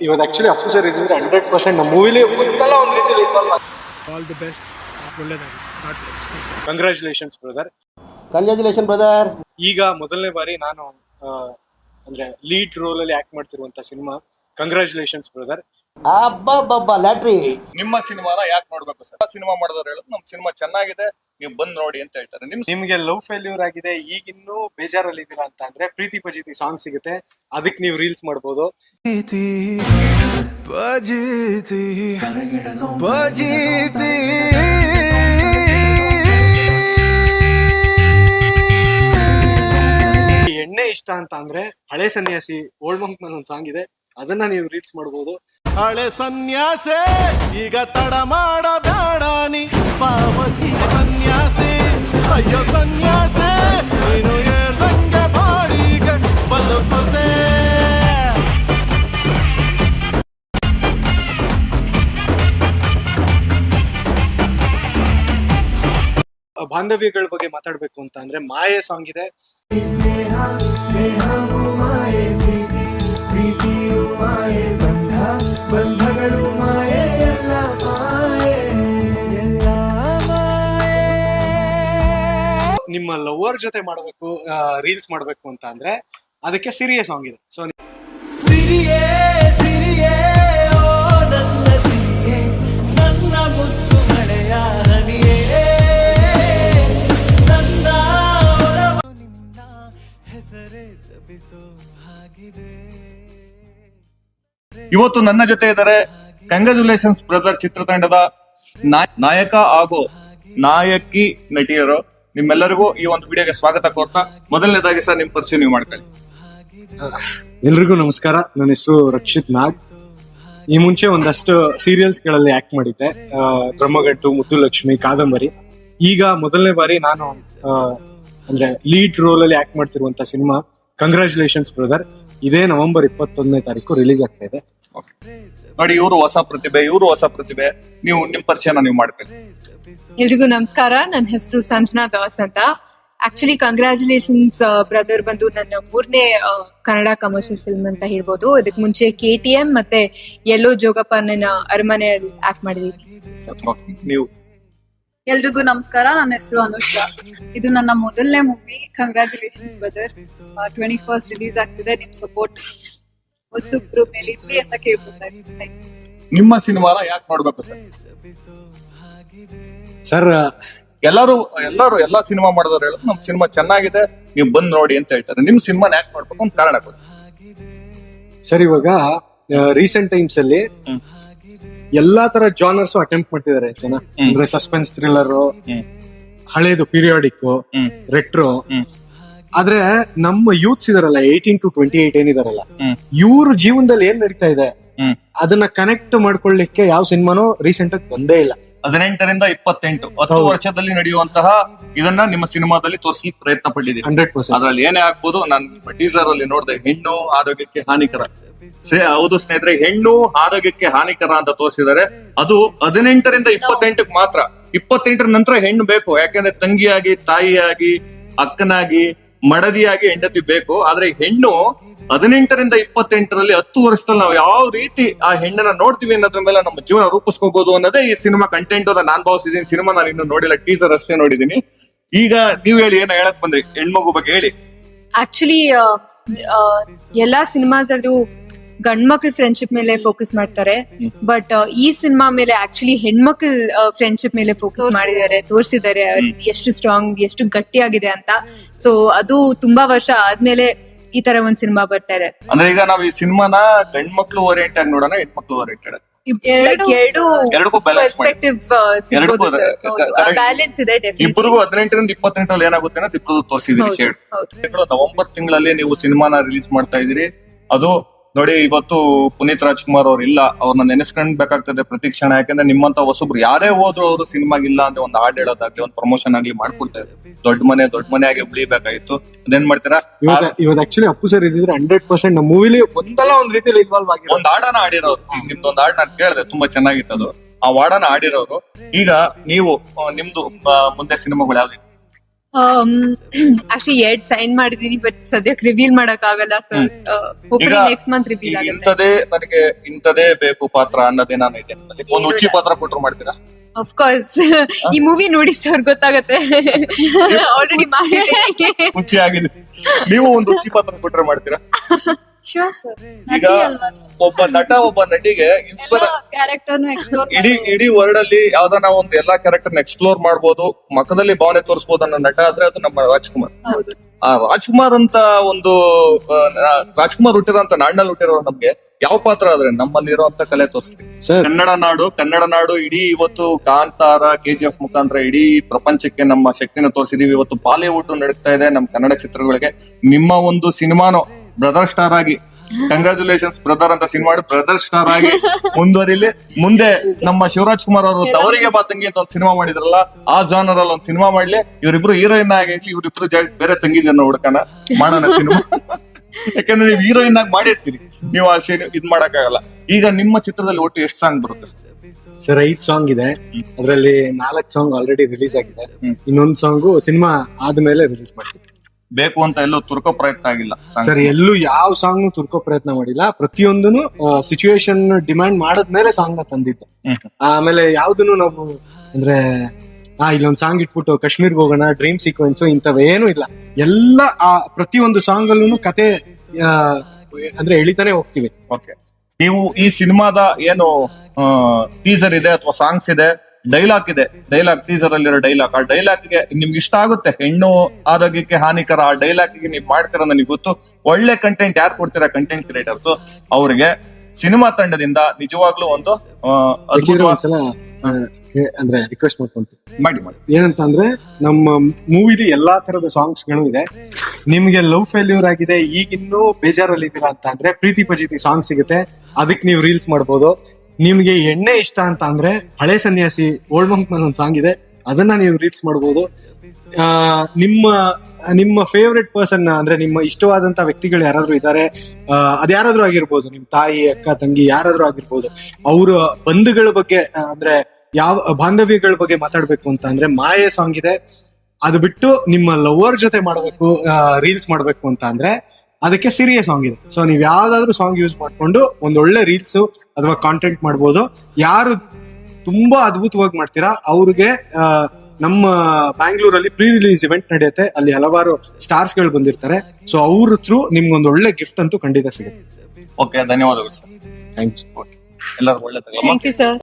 ಇವತ್ತು actually Appu sir ಇದ್ರೆ hundred percent ನಮ್ಮ ಮೂವಿಲಿ ಒಂದಲ್ಲ ಒಂದು ರೀತಿಯಲ್ಲಿ involve all the best ಒಳ್ಳೇದಾಗಿ god best congratulations brother congratulation brother ಈಗ ಮೊದಲನೇ ಬಾರಿ ನಾನು ಆ, ಅಂದ್ರೆ ಲೀಡ್ ರೋಲ್ ಅಲ್ಲಿ ಆಕ್ಟ್ ಮಾಡ್ತಿರುವಂತ ಸಿನಿಮಾ ಕಂಗ್ರ್ಯಾಚುಲೇಷನ್ಸ್ ಬ್ರದರ್ ಅಬ್ಬಬ್ಬಬ್ಬ ಲ್ಯಾಟ್ರಿ. ನಿಮ್ಮ ಸಿನಿಮಾನ ಯಾಕೆ ನೋಡ್ಬೇಕು ಸರ್ ಸಿನಿಮಾ ಮಾಡಿದವ್ರು ಹೇಳೋದು ನಮ್ಮ ಸಿನಿಮಾ ಚೆನ್ನಾಗಿದೆ. ನೀವು ಬಂದ್ ನೋಡಿ ಅಂತ ಹೇಳ್ತಾರೆ. ನಿಮ್ ನಿಮ್ಗೆ ಲವ್ ಫೇಲ್ಯೂರ್ ಆಗಿದೆ ಈಗ ಇನ್ನೂ ಬೇಜಾರಲ್ಲಿ ಇದ್ದೀರಾ ಅಂತ ಅಂದ್ರೆ ಪ್ರೀತಿ ಪಜಿತಿ ಸಾಂಗ್ ಸಿಗುತ್ತೆ ಅದಕ್ಕೆ ನೀವು ರೀಲ್ಸ್ ಮಾಡ್ಬೋದು. ಎಣ್ಣೆ ಇಷ್ಟ ಅಂತ ಅಂದ್ರೆ ಹಳೆ ಸನ್ಯಾಸಿ ಓಲ್ಡ್ ಮಂಕ್ ಮೇಲೆ ಒಂದು ಸಾಂಗ್ ಇದೆ. ಅದನ್ನ ನೀವು ರೀಚ್ ಮಾಡಬಹುದು ಹಳೆ ಸನ್ಯಾಸೆ ಈಗ ತಡ ಮಾಡಬೇಡ ನೀ ಪಾವಸಿ ಸನ್ಯಾಸಿ ಅಯ್ಯೋ ಸನ್ಯಾಸೆ ನೀನು ಹೇಳ್ದಂಗೆ ಬಾಡಿಗೆ ಬದುಕುಸೆ ಬಾಂಧವ್ಯಗಳ ಬಗ್ಗೆ ಮಾತಾಡ್ಬೇಕು ಅಂತ ಅಂದ್ರೆ ಮಾಯೆ ಸಾಂಗ್ ಇದೆ. ಲವರ್ ಜೊತೆ ಮಾಡಬೇಕು ರೀಲ್ಸ್ ಮಾಡಬೇಕು ಅಂತ ಅಂದ್ರೆ ಅದಕ್ಕೆ ಸಿರಿಯ ಸಾಂಗ್ ಇದೆ. ಸೊ ಸಿರಿಯೇ ಸಿರಿಯೇ ಓ ನನ್ನ ಸಿರಿಯೇ ನನ್ನ ಮುತ್ತು ಮಳೆಯ ಹನಿಯೇ ನನ್ನ ಒಲವು ನಿನ್ನ ಹೆಸರೇ ಜಪಿಸೋ ಹಾಗಿದೆ. ಇವತ್ತು ನನ್ನ ಜೊತೆ ಇದ್ದಾರೆ ಕಂಗ್ರಾಚುಲೇಷನ್ಸ್ ಬ್ರದರ್ ಚಿತ್ರತಂಡದ ನಾಯ್- ನಾಯಕ ಹಾಗೂ ನಾಯಕಿ ನಟಿಯರು. ನಿಮ್ಮೆಲ್ಲರಿಗೂ ಈ ಒಂದು ವಿಡಿಯೋಗೆ ಸ್ವಾಗತ ಕೋರ್ತಾ ಮೊದಲನೇದಾಗಿ ಸರ್ ನಿಮ್ ಪರಿಚಯ ನೀವು ಮಾಡ್ಕೊಳ್ಳಿ. ಎಲ್ರಿಗೂ ನಮಸ್ಕಾರ. ನನ್ನ ಹೆಸರು ರಕ್ಷಿತ್ ನಾಗ್. ಈ ಮುಂಚೆ ಒಂದಷ್ಟು ಸೀರಿಯಲ್ಸ್ಗಳಲ್ಲಿ ಆಕ್ಟ್ ಮಾಡಿದ್ದೆ. ಬ್ರಹ್ಮಗಟ್ಟು ಮುದ್ದುಲಕ್ಷ್ಮಿ, ಕಾದಂಬರಿ. ಈಗ ಮೊದಲನೇ ಬಾರಿ ನಾನು ಅಂದ್ರೆ ಲೀಡ್ ರೋಲ್ ಅಲ್ಲಿ ಆಕ್ಟ್ ಮಾಡ್ತಿರುವಂತ ಸಿನಿಮಾ ಕಂಗ್ರಾಚುಲೇಷನ್ಸ್ ಬ್ರದರ್ ಇದೇ ನವೆಂಬರ್ ಇಪ್ಪತ್ತೊಂದನೇ ತಾರೀಕು ರಿಲೀಸ್ ಆಗ್ತಾ ಇದೆ. ನೋಡಿ ಇವರು ಹೊಸ ಪ್ರತಿಭೆ ಇವರು ಹೊಸ ಪ್ರತಿಭೆ. ನೀವು ನಿಮ್ ಪರಿಚಯನ ನೀವು ಮಾಡ್ಬೇಕು ಎಲ್ರಿಗೂ ನಮಸ್ಕಾರ. ನನ್ನ ಹೆಸರು ಸಂಜನಾ ದಾಸ್ ಅಂತ. ಆಕ್ಚುಲಿ ಕಂಗ್ರಾಚುಲೇಷನ್ಸ್ ಬ್ರದರ್ ಬಂದು ನನ್ನ ಮೂರನೇ ಕನ್ನಡ ಕಮರ್ಷಿಯಲ್ ಫಿಲ್ಮ್ ಅಂತ ಹೇಳ್ಬೋದು. ಇದಕ್ ಮುಂಚೆ ಕೆ ಟಿ ಎಂ ಮತ್ತೆ ಎಲ್ಲೋ ಜೋಗಪ್ಪನ ಅರಮನೆ ಆಕ್ಟ್ ಮಾಡಿದೀನಿ. ನೀವು. ಎಲ್ರಿಗೂ ನಮಸ್ಕಾರ. ನನ್ನ ಹೆಸರು ಅನುಷ್ಕಾ. ಇದು ನನ್ನ ಮೊದಲನೇ movie congratulations brother twenty first release ಆಗ್ತಿದೆ. ನಿಮ್ ಸಪೋರ್ಟ್ ಹೊಸಬ್ರು ಮೇಲೆ ಇರ್ಲಿ ಅಂತ ಕೇಳ್ಕೊತಾ ಇದ್ದೀನಿ ನಿಮ್ಮ ಸಿನಿಮಾನ ಯಾಕೆ ಮಾಡ್ಬೇಕು ಸರ್? ಸರ್ ಎಲ್ಲರೂ ಎಲ್ಲರೂ ಎಲ್ಲಾ ಸಿನಿಮಾ ಮಾಡಿದವ್ರು ಹೇಳೋದು ನಮ್ ಸಿನಿಮಾ ಚೆನ್ನಾಗಿದೆ ನೀವು ಬಂದ್ ನೋಡಿ ಅಂತ ಹೇಳ್ತಾರೆ. ನಿಮ್ ಸಿನಿಮಾನ ಯಾಕೆ ಮಾಡ್ಬೇಕು ಅಂತ ಕಾರಣ ಕೊಡಿ. ಸರ್ ಇವಾಗ ರೀಸೆಂಟ್ ಟೈಮ್ಸ್ ಅಲ್ಲಿ ಎಲ್ಲಾ ತರ ಜಾನರ್ಸ್ ಅಟೆಂಪ್ಟ್ ಮಾಡ್ತಿದ್ದಾರೆ ಜನ. ಅಂದ್ರೆ ಸಸ್ಪೆನ್ಸ್ ಥ್ರಿಲ್ಲರ್. ಹಳೇದು ಪೀರಿಯಾಡಿಕ್ ರೆಟ್ರೋ. ಆದ್ರೆ ನಮ್ಮ ಯೂತ್ಸ್ ಇದಾರಲ್ಲ ಏಯ್ಟೀನ್ ಟು ಟ್ವೆಂಟಿ ಏಟ್ ಏನಿದಾರಲ್ಲ. ಇವ್ರ ಜೀವನದಲ್ಲಿ ಏನ್ ನಡೀತಾ ಇದೆ? ಅದನ್ನ ಕನೆಕ್ಟ್ ಮಾಡ್ಕೊಳ್ಳಿಕ್ಕೆ ಯಾವ ಸಿನಿಮಾನು ರೀಸೆಂಟ್ ಆಗಿ ಬಂದೇ ಇಲ್ಲ. ಹದಿನೆಂಟರಿಂದ ಇಪ್ಪತ್ತೆಂಟು ಹತ್ತು. ವರ್ಷದಲ್ಲಿ ನಡೆಯುವಂತಹ ಇದನ್ನ ನಿಮ್ಮ ಸಿನಿಮಾದಲ್ಲಿ ತೋರಿಸಿ ಪ್ರಯತ್ನ ಪಟ್ಟಿದ್ದೀರಿ ಹಂಡ್ರೆಡ್ ಪರ್ಸೆಂಟ್. ಅದ್ರಲ್ಲಿ ಏನೇ ಆಗ್ಬೋದು ನಾನು ಟೀಸರ್ ಅಲ್ಲಿ ನೋಡಿದೆ ಹೆಣ್ಣು ಆರೋಗ್ಯಕ್ಕೆ ಹಾನಿಕರ. ಸೇ- ಹೌದು ಸ್ನೇಹಿತರೆ ಹೆಣ್ಣು ಆರೋಗ್ಯಕ್ಕೆ ಹಾನಿಕರ ಅಂತ ತೋರಿಸಿದ್ದಾರೆ. ಅದು ಹದಿನೆಂಟರಿಂದ ಇಪ್ಪತ್ತೆಂಟಕ್ಕೆ ಮಾತ್ರ. ಇಪ್ಪತ್ತೆಂಟರ ನಂತರ ಹೆಣ್ಣು ಬೇಕು ಯಾಕಂದ್ರೆ ತಂಗಿಯಾಗಿ ತಾಯಿಯಾಗಿ ಅಕ್ಕನಾಗಿ ಮಡದಿಯಾಗಿ ಹೆಂಡತಿ ಬೇಕು, ಆದ್ರೆ ಹೆಣ್ಣು ಹದಿನೆಂಟರಿಂದ ಇಪ್ಪತ್ತೆಂಟರಲ್ಲಿ ಹತ್ತು ವರ್ಷದಲ್ಲಿ ನಾವು ಯಾವ ರೀತಿ ಆ ಹೆಣ್ಣನ್ನ ನೋಡ್ತೀವಿ ಅನ್ನೋದ್ರ ಮೇಲೆ ನಮ್ಮ ಜೀವನ ರೂಪಿಸ್ಕೋಬಹುದು ಅನ್ನೋದೇ ಈ ಸಿನಿಮಾ ಕಂಟೆಂಟ್ ಅಂತ ನಾನ್ ಭಾವಿಸಿದೀನಿ ಸಿನಿಮಾ ನಾನು ಇನ್ನು ನೋಡಿಲ್ಲ ಟೀಸರ್ ಅಷ್ಟೇ ನೋಡಿದೀನಿ ಈಗ ನೀವ್ ಹೇಳಿ, ಏನ ಹೇಳಕ್ ಬಂದ್ರಿ? ಹೆಣ್ಮಗು ಬಗ್ಗೆ ಹೇಳಿ. ಆಕ್ಚುಲಿ ಎಲ್ಲಾ ಸಿನಿಮಾಸ್ ಅಲ್ಲೂ ಗಂಡ್ಮಕ್ಳ ಫ್ರೆಂಡ್ಶಿಪ್ ಮೇಲೆ ಫೋಕಸ್ ಮಾಡ್ತಾರೆ. ಬಟ್ ಈ ಸಿನಿಮಾ ಮೇಲೆ ಆಕ್ಚುಲಿ ಹೆಣ್ಮಕ್ಳ ಫ್ರೆಂಡ್ಶಿಪ್ ಮೇಲೆ ಫೋಕಸ್ ಮಾಡಿದ್ದಾರೆ ತೋರಿಸಿದ್ದಾರೆ. ಎಷ್ಟು ಸ್ಟ್ರಾಂಗ್ ಎಷ್ಟು ಗಟ್ಟಿಯಾಗಿದೆ ಅಂತ. ಸೊ ಅದು ತುಂಬಾ ವರ್ಷ ಆದ್ಮೇಲೆ ಈ ತರ ಒಂದ್ ಸಿನಿಮಾ ಬರ್ತಾ ಇದೆ. ಅಂದ್ರೆ ಈಗ ನಾವು ಈ ಸಿನಿಮಾನ ಗಂಡ್ಮಕ್ಳು ಓರಿಯೆಂಟ್ ಆಗಿ ನೋಡೋಣ ಹೆಣ್ಮಕ್ಳು ಓರಿಯೆಂಟೆಡ್. ಇಬ್ಬರಿಗೂ ಹದಿನೆಂಟರಿಂದ ಇಪ್ಪತ್ತೆಂಟರಲ್ಲಿ ಏನಾಗುತ್ತೆ ಇಬ್ಬರು ಹೌದು. ನವೆಂಬರ್ ತಿಂಗಳಲ್ಲಿ ನೀವು ಸಿನಿಮಾನ ರಿಲೀಸ್ ಮಾಡ್ತಾ ಇದೀರಿ ಅದು ನೋಡಿ ಇವತ್ತು ಪುನೀತ್ ರಾಜ್ಕುಮಾರ್ ಅವ್ರು ಇಲ್ಲ. ಅವ್ರನ್ನ ನೆನೆಸ್ಕೊಂಡ್ಬೇಕಾಗ್ತದೆ ಪ್ರತಿ ಕ್ಷಣ ಯಾಕಂದ್ರೆ ನಿಮ್ಮಂತ ಹೊಸಬ್ರು ಯಾರೇ ಹೋದ್ರು ಅವರು ಸಿನಿಮಾಗಿಲ್ಲ ಅಂತ ಒಂದು ಹಾಡ್ ಹೇಳೋದಾಗ್ಲಿ ಒಂದು ಪ್ರಮೋಷನ್ ಆಗ್ಲಿ ಮಾಡ್ಕೊಡ್ತಾರೆ ದೊಡ್ಡ ಮನೆ ದೊಡ್ಡ ಮನೆ ಆಗಿ ಉಳಿಬೇಕಾಯ್ತು. ಅದೇನ್ ಮಾಡ್ತೀರಾ? ಇವತ್ತು ಆಕ್ಚುಲಿ ಅಪ್ಪು ಸರ್ ಇದ್ರೆ ಹಂಡ್ರೆಡ್ ಪರ್ಸೆಂಟ್ ನಮ್ಮ ಮೂವಿಲಿ ಒಂದಲ್ಲ ಒಂದ್ ರೀತಿಯಲ್ಲಿ ಇನ್ವಾಲ್ವ್ ಆಗಿ ಒಂದ್ ಹಾಡನ ಆಡಿರೋರು ನಿಮ್ದೊಂದು ನಿಮ್ದೊಂದ್ ಹಾಡ್ ನಾನು ಕೇಳಿದೆ ತುಂಬಾ ಚೆನ್ನಾಗಿತ್ತು ಅದು. ಆ ಹಾಡನ ಆಡಿರೋರು ಈಗ ನೀವು ನಿಮ್ದು ಮುಂದೆ ಸಿನಿಮಾಗಳು ಯಾವ್ದು ಆಕ್ಚುಲಿ ಎರಡ್ ಸೈನ್ ಮಾಡಿದೀನಿ ಬಟ್ ಸದ್ಯಕ್ಕೆ ರಿವೀಲ್ ಮಾಡಕ್ ಆಗಲ್ಲ ಸರ್ ನೆಕ್ಸ್ಟ್ ಮಂತ್ ರಿವೀಲ್ ಈಗ ಆಗುತ್ತೆ. ಇಂಥದೇ ನನಗೆ ಇಂಥದೇ ಬೇಕು ಪಾತ್ರ ಅನ್ನೋದೇನಾನು ಇದೆ ಒಂದು ಉಚ್ಚಿ ಪಾತ್ರ ಕೊಟ್ರು ಮಾಡ್ತೀರಾ? ಆಫ್ ಕೋರ್ಸ್ ಈ ಮೂವಿ ನೋಡಿ ಸರ್ ಗೊತ್ತಾಗತ್ತೆ. ಆಲ್ರೆಡಿ ಮಾಡಿದ್ದೀನಿ. ಉಚ್ಚಿ ಆಗಿದೆ ನೀವು ಒಂದು ಉಚ್ಚಿ ಪಾತ್ರ ಕೊಟ್ರೆ ಮಾಡ್ತೀರಾ? ಶೋರ್ ಸರ್ ಈಗ ಒಬ್ಬ ನಟ ಒಬ್ಬ ನಟಿಗೆ ಇನ್ಸ್ಪೈರ್ ಕ್ಯಾರೆಕ್ಟರ್ ಎಕ್ಸ್ಪ್ಲೋರ್ ಇಡೀ ಇಡೀ ವರ್ಲ್ಡ್ ಅಲ್ಲಿ ಯಾವ್ದಾನ ಒಂದು ಎಲ್ಲಾ ಕ್ಯಾರೆಕ್ಟರ್ ಎಕ್ಸ್ಪ್ಲೋರ್ ಮಾಡಬಹುದು ಮಕ್ಕದಲ್ಲಿ ಭಾವನೆ ತೋರಿಸಬಹುದು ಅನ್ನೋ ನಟ ಆದ್ರೆ ಅದು ನಮ್ಮ ರಾಜ್ಕುಮಾರ್. ಹೌದು. ಆ ರಾಜ್ಕುಮಾರ್ ಅಂತ ಒಂದು ರಾಜ್ಕುಮಾರ್ ಹುಟ್ಟಿರೋ ಹುಟ್ಟಿರೋ ನಾಡಿನಲ್ಲಿ ಹುಟ್ಟಿರೋ ನಮ್ಗೆ ಯಾವ ಪಾತ್ರ ಆದ್ರೆ ನಮ್ಮಲ್ಲಿರುವಂತ ಕಲೆ ತೋರಿಸ್ತೀವಿ. ಸರ್. ಕನ್ನಡ ನಾಡು ಕನ್ನಡ ನಾಡು ಇಡೀ ಇವತ್ತು ಕಾಂತಾರ ಕೆಜಿಎಫ್ ಮುಖಾಂತರ ಇಡೀ ಪ್ರಪಂಚಕ್ಕೆ ನಮ್ಮ ಶಕ್ತಿನ ತೋರಿಸಿದೀವಿ. ಇವತ್ತು ಬಾಲಿವುಡ್ ನಡೀತಾ ಇದೆ ನಮ್ಮ ಕನ್ನಡ ಚಿತ್ರಗಳಿಗೆ. ನಿಮ್ಮ ಒಂದು ಸಿನಿಮಾನು ಬ್ರದರ್ ಸ್ಟಾರ್ ಆಗಿ ಕಂಗ್ರಾಚುಲೇಷನ್ಸ್ ಬ್ರದರ್ ಅಂತ ಸಿನಿಮಾ ಬ್ರದರ್ ಸ್ಟಾರ್ ಆಗಿ ಮುಂದುವರಿಲಿ. ಮುಂದೆ ನಮ್ಮ ಶಿವರಾಜ್ ಕುಮಾರ್ ಅವರು ತವರಿಗೆ ಬಾ ತಂಗಿ ಅಂತ ಒಂದು ಸಿನಿಮಾ ಮಾಡಿದ್ರಲ್ಲ ಆ ಜಾನರ್ ಅಲ್ಲಿ ಒಂದು ಸಿನಿಮಾ ಮಾಡ್ಲಿ. ಇವರಿಬ್ರು ಹೀರೋಯಿನ್ ಆಗಿ ಇವರಿಬ್ರು ಜ- ಬೇರೆ ತಂಗಿದನ್ನ ಹುಡುಕಣ ಮಾಡೋಣ ಸಿನಿಮಾ ಯಾಕಂದ್ರೆ ನೀವು ಹೀರೋಯಿನ್ ಆಗಿ ಮಾಡಿರ್ತೀರಿ. ನೀವು ಆ ಸೀನ್ ಇದ್ ಮಾಡಕ್ಕಾಗಲ್ಲ. ಈಗ ನಿಮ್ಮ ಚಿತ್ರದಲ್ಲಿ ಒಟ್ಟು ಎಷ್ಟು ಸಾಂಗ್ ಬರುತ್ತೆ? ಸರ್ ಐದ್ ಸಾಂಗ್ ಇದೆ. ಅದರಲ್ಲಿ ನಾಲ್ಕು ಸಾಂಗ್ ಆಲ್ರೆಡಿ ರಿಲೀಸ್ ಆಗಿದೆ. ಇನ್ನೊಂದು ಸಾಂಗು ಸಿನಿಮಾ ಆದ್ಮೇಲೆ ರಿಲೀಸ್ ಮಾಡ್ತೀವಿ. ಬೇಕು ಅಂತ ಎಲ್ಲೂ ತುರ್ಕೋ ಪ್ರಯತ್ನ ಆಗಿಲ್ಲ. ಸರ್ ಎಲ್ಲೂ ಯಾವ ಸಾಂಗ್ ತುರ್ಕೋ ಪ್ರಯತ್ನ ಮಾಡಿಲ್ಲ. ಪ್ರತಿಯೊಂದನು ಸಿಚುವೇಶನ್ ಡಿಮ್ಯಾಂಡ್ ಮಾಡದ್ಮೇಲೆ ಸಾಂಗ್ನ ತಂದಿದ್ದು. ಹ್ಮ್. ಆಮೇಲೆ ಯಾವ್ದನ್ನು ನಾವು ಅಂದ್ರೆ ಆ ಇಲ್ಲೊಂದ್ ಸಾಂಗ್ ಇಟ್ಬಿಟ್ಟು ಕಾಶ್ಮೀರ್ಗೆ ಹೋಗೋಣ ಡ್ರೀಮ್ ಸೀಕ್ವೆನ್ಸ್ ಇಂಥವೇನು ಇಲ್ಲ. ಎಲ್ಲ ಆ ಪ್ರತಿಯೊಂದು ಸಾಂಗ್ ಅಲ್ಲೂ ಕತೆ ಆ, ಅಂದ್ರೆ ಎಳಿತಾನೆ ಹೋಗ್ತೀವಿ. ಓಕೆ ನೀವು ಈ ಸಿನಿಮಾದ ಏನು ಟೀಸರ್ ಇದೆ ಅಥವಾ ಸಾಂಗ್ಸ್ ಇದೆ? ಡೈಲಾಗ್ ಇದೆ. ಡೈಲಾಗ್ ಟೀಸರ್ ಅಲ್ಲಿರೋ ಡೈಲಾಗ್ ಆ ಡೈಲಾಗ್ಗೆ ನಿಮ್ಗೆ ಇಷ್ಟ ಆಗುತ್ತೆ? ಹೆಣ್ಣು ಆರೋಗ್ಯಕ್ಕೆ ಹಾನಿಕರ ಆ ಡೈಲಾಗ್ಗೆ ನೀವು ಮಾಡ್ತೀರ ನನಗೆ ಗೊತ್ತು. ಒಳ್ಳೆ ಕಂಟೆಂಟ್ ಯಾರು ಕೊಡ್ತೀರಾ? ಕಂಟೆಂಟ್ ಕ್ರಿಯೇಟರ್ಸ್ ಅವ್ರಿಗೆ ಸಿನಿಮಾ ತಂಡದಿಂದ ನಿಜವಾಗ್ಲೂ ಒಂದು ಅಂದ್ರೆ ರಿಕ್ವೆಸ್ಟ್ ಮಾಡ್ಕೊಂತೀವಿ. ಮಾಡಿ ಮಾಡಿ. ಏನಂತ ಅಂದ್ರೆ ನಮ್ಮ ಮೂವಿಲಿ ಎಲ್ಲಾ ತರದ ಸಾಂಗ್ಸ್ಗಳು ಇದೆ. ನಿಮ್ಗೆ ಲವ್ ಫೇಲ್ಯೂರ್ ಆಗಿದೆ ಈಗಿನ್ನೂ ಬೇಜಾರಲ್ಲಿ ಇದ್ದೀರಾ ಅಂತ ಅಂದ್ರೆ ಪ್ರೀತಿ ಪಜೀತಿ ಸಾಂಗ್ ಸಿಗುತ್ತೆ. ಅದಕ್ಕೆ ನೀವು ರೀಲ್ಸ್ ಮಾಡ್ಬೋದು. ನಿಮ್ಗೆ ಎಣ್ಣೆ ಇಷ್ಟ ಅಂತ ಅಂದ್ರೆ ಹಳೆ ಸನ್ಯಾಸಿ ಓಲ್ಡ್ ಮಂಕ್ ಮೇಲೆ ಒಂದು ಸಾಂಗ್ ಇದೆ. ಅದನ್ನ ನೀವು ರೀಲ್ಸ್ ಮಾಡಬಹುದು ನಿಮ್ಮ ನಿಮ್ಮ ಫೇವ್ರೆಟ್ ಪರ್ಸನ್ ಅಂದ್ರೆ ನಿಮ್ಮ ಇಷ್ಟವಾದಂತ ವ್ಯಕ್ತಿಗಳು ಯಾರಾದ್ರೂ ಇದ್ದಾರೆ ಅದ್ಯಾರಾದ್ರೂ ಆಗಿರ್ಬೋದು. ನಿಮ್ ತಾಯಿ, ಅಕ್ಕ, ತಂಗಿ ಯಾರಾದ್ರೂ ಆಗಿರ್ಬೋದು. ಅವ್ರ ಬಂಧುಗಳ ಬಗ್ಗೆ ಅಂದ್ರೆ ಯಾವ, ಬಾಂಧವ್ಯಗಳ ಬಗ್ಗೆ ಮಾತಾಡ್ಬೇಕು ಅಂತ ಅಂದ್ರೆ ಮಾಯೆ ಸಾಂಗ್ ಇದೆ. ಅದು ಬಿಟ್ಟು ನಿಮ್ಮ ಲವರ್ ಜೊತೆ ಮಾಡಬೇಕು ರೀಲ್ಸ್ ಮಾಡ್ಬೇಕು ಅಂತ ಅಂದ್ರೆ ಅದಕ್ಕೆ ಸಿರಿಯ ಸಾಂಗ್ ಇದೆ. ಸೊ ನೀವು ಯಾವ್ದಾದ್ರು ಸಾಂಗ್ ಯೂಸ್ ಮಾಡ್ಕೊಂಡು ಒಂದ್ ಒಳ್ಳೆ ರೀಲ್ಸ್ ಅಥವಾ ಕಾಂಟೆಂಟ್ ಮಾಡ್ಬೋದು. ಯಾರು ತುಂಬಾ ಅದ್ಭುತವಾಗಿ ಮಾಡ್ತೀರಾ ಅವ್ರಿಗೆ ನಮ್ಮ ಬ್ಯಾಂಗ್ಳೂರಲ್ಲಿ ಪ್ರೀ ರಿಲೀಸ್ ಇವೆಂಟ್ ನಡೆಯುತ್ತೆ. ಅಲ್ಲಿ ಹಲವಾರು ಸ್ಟಾರ್ಸ್ಗಳು ಬಂದಿರ್ತಾರೆ. ಸೊ ಅವ್ರ ಥ್ರೂ ನಿಮ್ಗೊಂದು ಒಳ್ಳೆ ಗಿಫ್ಟ್ ಅಂತೂ ಖಂಡಿತ ಸಿಗುತ್ತೆ. ಓಕೆ ಧನ್ಯವಾದಗಳು ಸರ್ ಥ್ಯಾಂಕ್ ಯು ಎಲ್ಲರೂ ಒಳ್ಳೆ ಥ್ಯಾಂಕ್ ಯು ಸರ್